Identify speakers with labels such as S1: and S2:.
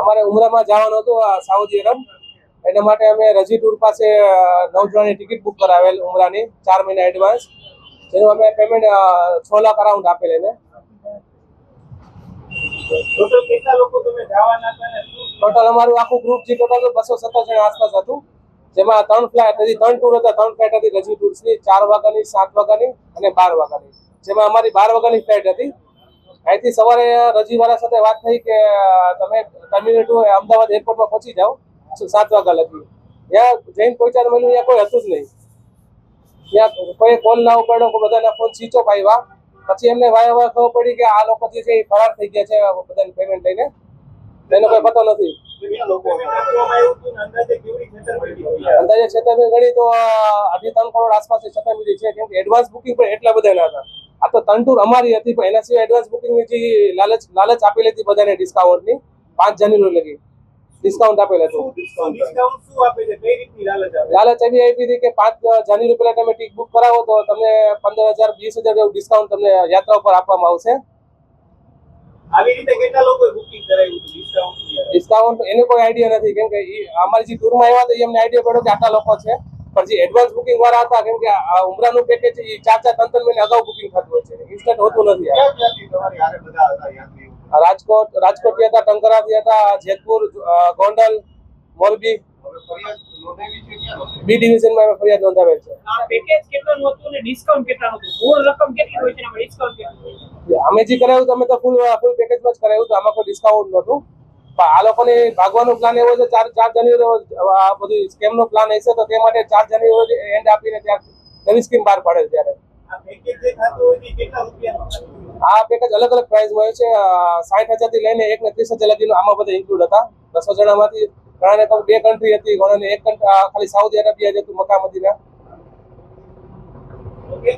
S1: અમારે ઉમરામાં જવાનું હતું સાઉદી અરબ. એના માટે અમે રજી ટૂર પાસે અ, નવ જણાની ટિકિટ બુક કરાવેલ ઉમરાની ચાર મહિના એડવાન્સ જેનું અમે પેમેન્ટ છ લાખ અરાઉન્ડ આપેલ એને.
S2: ટોટલ
S1: અમારું આખું ગ્રુપ જે ટોટલ બસો સત્તર જણા આસપાસ હતું. જેમાં ત્રણ ફ્લાઇટ હતી ત્રણ ટૂર હતા. ત્રણ ફ્લાઇટ હતી રજી ટૂર્સની ચાર વાગ્યાની સાત વાગ્યાની અને બાર વાગ્યાની. જેમાં અમારી બાર વાગ્યાની ફ્લાઇટ હતી. અહીંથી સવારે રજીવાળા સાથે વાત થઈ કે તમે ટર્મિનલ અમદાવાદ એરપોર્ટમાં પહોંચી જાઓ. સાત વાગ્યા લગી ત્યાં જઈને પહોંચ્યા મળ્યું ત્યાં કોઈ હતું જ નહીં. ત્યાં કોઈ કોલ ના ઉપાડ્યો બધાના ફોન સ્વિચ ઓફ આવ્યા. પછી એમને વાયા વાયા ખબર પડી કે આ લોકો જે છે એ ફરાર થઈ ગયા છે, બધાની પેમેન્ટ લઈને. એનો કોઈ પતો નથી.
S2: અંદાજે છેતરપિંડી
S1: ગણી તો અઢી, ત્રણ કરોડ આસપાસ છેતરપિંડી છે. કેમ કે એડવાન્સ બુકિંગ પણ એટલા બધા ના હતા. આ તો ત્રણ ટૂર અમારી હતી પણ એના સિવાય એડવાન્સ બુકિંગની જે લાલચ લાલચ આપેલી હતી બધાને ડિસ્કાઉન્ટની પાંચ જાન્યુઆરી લગી. ડિસ્કાઉન્ટ આપેલ હતું
S2: ડિસ્કાઉન્ટ શું આપે છે? કઈ રીતની લાલચ
S1: એવી આપી હતી કે પાંચ જાન્યુઆરી પહેલા તમે ટિકિટ બુક કરાવો તો તમને પંદર હજાર વીસ હજાર જેવું ડિસ્કાઉન્ટ તમને યાત્રા ઉપર આપવામાં આવશે.
S2: આવી રીતે કેટલા લોકોએ બુકિંગ કરાવ્યું ડિસ્કાઉન્ટ
S1: ડિસ્કાઉન્ટ એને કોઈ આઈડિયા નથી કેમ કે અમારી જે ટૂરમાં આવ્યા હતા એમને અમને આઈડિયા પડ્યો કે આટલા લોકો છે. પણ જે એડવાન્સ બુકિંગ વાળા હતા કેમ કે આ ઉમરાનું પેકેજ એ ચાર ચાર ત્રણ ત્રણ મહિને અગાઉ બુકિંગ થતું હોય છે. ઇન્સ્ટન્ટ હોતું નથી રાજકોટ રાજકોટ રાજકોટથી હતા ટંકરાથી હતા જેતપુર ગોંડલ મોરબી? બી ડિવિઝનમાં ફરિયાદ નોંધાવેલ છે.
S3: પેકેજ કેટલાનું હતું ડિસ્કાઉન્ટ કેટલાનું હતું મૂળ રકમ કેટલી હોય છે અને ડિસ્કાઉન્ટ કેટલું હોય છે?
S1: અમે જે કરાવ્યું તો અમે તો ફૂલ ફૂલ પેકેજમાં જ કરાવ્યું તો આમાં કોઈ ડિસ્કાઉન્ટ નહોતું. આ લોકોને ભાગવાનો પ્લાન એવો છે ચાર ચાર જાન્યુઆરી આ બધું સ્કેમનો પ્લાન હશે તો તે માટે ચાર જાન્યુઆરી એન્ડ આપીને ત્યાં નવી સ્કીમ બહાર પાડે ત્યારે.
S2: આ પેકેજ
S1: અલગ અલગ પ્રાઇસ હોય છે સાઠ હજારથી લઈને એક ને ત્રીસ હજાર લગીનું આમાં બધા ઇન્ક્લુડ હતા. બસો જણામાંથી ઘણાને તો બે કન્ટ્રી હતી ઘણાને એક ખાલી સાઉદી અરેબિયા જ હતું મદીના.
S2: ઓકે